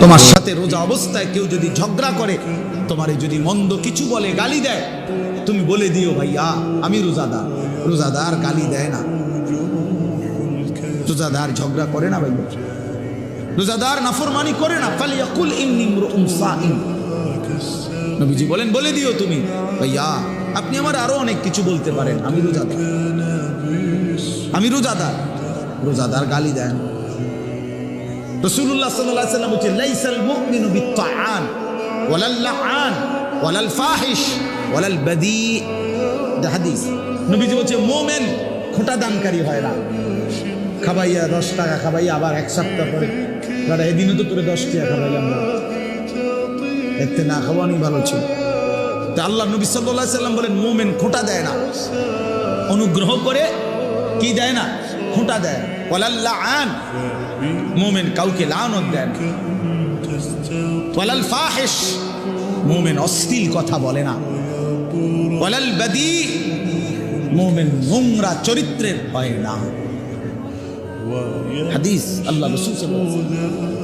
তোমার সাথে রোজা অবস্থায় কেউ যদি ঝগড়া করে, তোমারে যদি মন্দ কিছু বলে গালি দেয়, তুমি বলে দিও ভাইয়া, আমি রোজাদার। রোজাদার গালি দেয় না। রোজাদার ঝগড়া করে না ভাইয়া। রোজাদার নাফরমানি করে না। ফালিয়াকুল সাইম নবীজি বলেন, বলে দিও তুমি, ভাইয়া, আপনি আমার আরও অনেক কিছু বলতে পারেন, আমি রোজাদার। আমি রোজাদার। রোজাদার গালি দেন রসুল্লাহ সাল্লাহ সাল্লাম বলছে লাইসাল মুমিনু বিত্তাআন ওয়ালাল লাআন ওয়ালাল ফাহিশ ওয়ালাল বাদি। হাদিস। নবীজি বলছে, মোমেন খোটা দানকারী হয় না। খাবাইয়া দশ টাকা খাবাইয়া আবার এক সপ্তাহ পরে, দাদা, এদিনও তো তোরে দশ টাকা খাবাই আমরা এতে না খাওয়ানি ভালো ছিল। তা আল্লাহ নবী সাল্লাহ সাল্লাম বলেন, মোমেন খোটা দেয় না। অনুগ্রহ করে কি দেয় না? খোঁটা দেয় ওয়ালাল্লাহ আন মোমেন কাউকে লানত দেন। ওয়ালাল ফাহেশ। মোমেন অশ্লীল কথা বলে না। ওয়ালাল বাদি। মোমেন নোংরা চরিত্রের হয় না। হাদিস আল্লাহ রসুল।